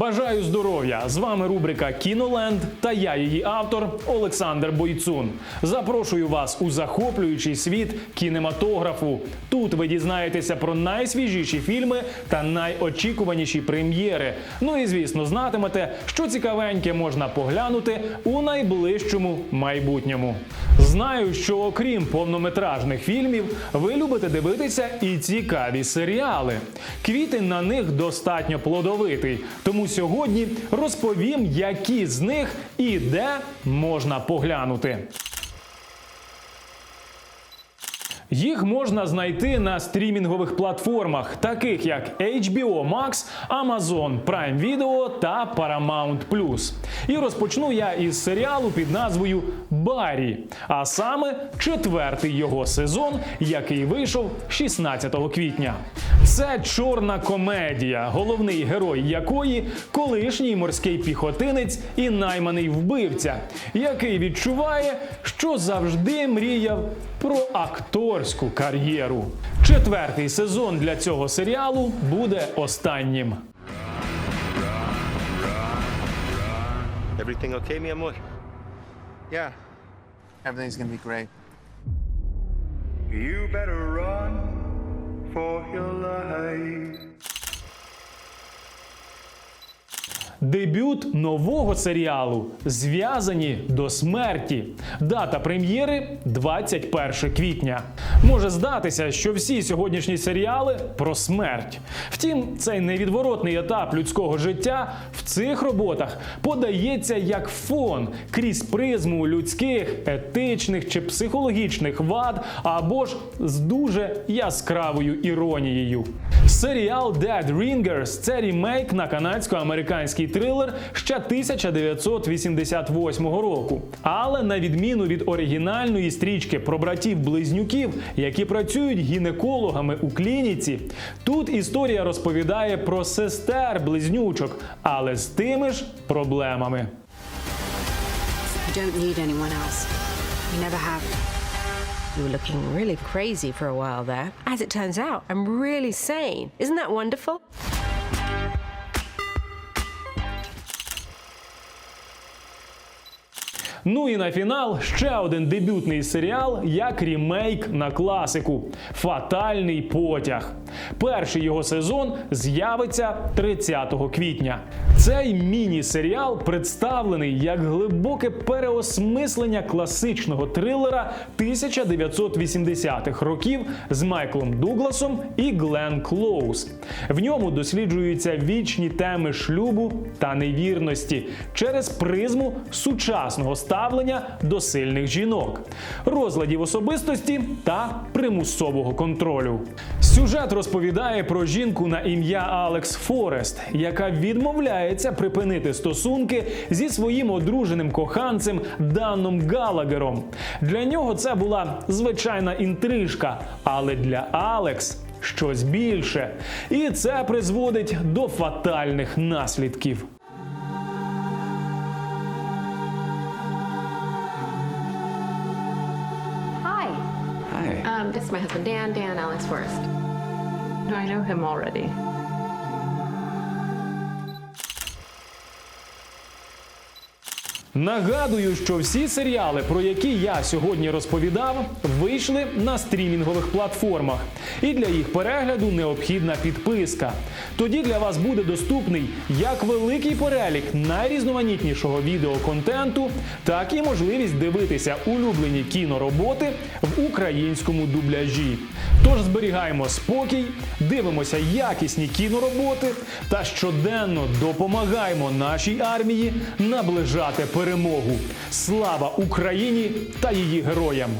Бажаю здоров'я! З вами рубрика Кіноленд та я, її автор Олександр Бойцун. Запрошую вас у захоплюючий світ кінематографу. Тут ви дізнаєтеся про найсвіжіші фільми та найочікуваніші прем'єри. Ну і звісно, знатимете, що цікавеньке можна поглянути у найближчому майбутньому. Знаю, що окрім повнометражних фільмів, ви любите дивитися і цікаві серіали. Квітень на них достатньо плодовитий. Тому сьогодні розповім, які з них і де можна поглянути. Їх можна знайти на стрімінгових платформах, таких як HBO Max, Amazon Prime Video та Paramount+. І розпочну я із серіалу під назвою Барі, а саме четвертий його сезон, який вийшов 16 квітня. Це чорна комедія, головний герой якої колишній морський піхотинець і найманий вбивця, який відчуває, що завжди мріяв про акторську кар'єру. Четвертий сезон для цього серіалу буде останнім. Everything okay, mi amor? Yeah, everything's gonna be great. You better run for your life. Дебют нового серіалу зв'язані до смерті. Дата прем'єри 21 квітня. Може здатися, що всі сьогоднішні серіали про смерть. Втім, цей невідворотний етап людського життя в цих роботах подається як фон крізь призму людських, етичних чи психологічних вад, або ж з дуже яскравою іронією. Серіал Dead Ringers – це рімейк на канадсько-американський трилер ще 1988 року. Але на відміну від оригінальної стрічки про братів-близнюків, які працюють гінекологами у клініці, тут історія розповідає про сестер-близнючок, але з тими ж проблемами. You don't need anyone else. You never have. You were looking really crazy for a while there. As it turns out, I'm really sane. Isn't that wonderful? Ну і на фінал ще один дебютний серіал як рімейк на класику Фатальний потяг. Перший його сезон з'явиться 30 квітня. Цей міні-серіал представлений як глибоке переосмислення класичного трилера 1980-х років з Майклом Дугласом і Глен Клоуз. В ньому досліджуються вічні теми шлюбу та невірності через призму сучасного ставлення до сильних жінок, розладів особистості та примусового контролю. Сюжет розповідає про жінку на ім'я Алекс Форест, яка відмовляється припинити стосунки зі своїм одруженим коханцем Даном Галагером. Для нього це була звичайна інтрижка, але для Алекс. Щось більше, і це призводить до фатальних наслідків. Hi. Um, this is my husband Dan, Dan Alex Forrest. No, I know him already. Нагадую, що всі серіали, про які я сьогодні розповідав, вийшли на стрімінгових платформах, і для їх перегляду необхідна підписка. Тоді для вас буде доступний як великий перелік найрізноманітнішого відеоконтенту, так і можливість дивитися улюблені кінороботи в українському дубляжі. Тож зберігаємо спокій, дивимося якісні кінороботи та щоденно допомагаємо нашій армії наближати перемогу. Слава Україні та її героям!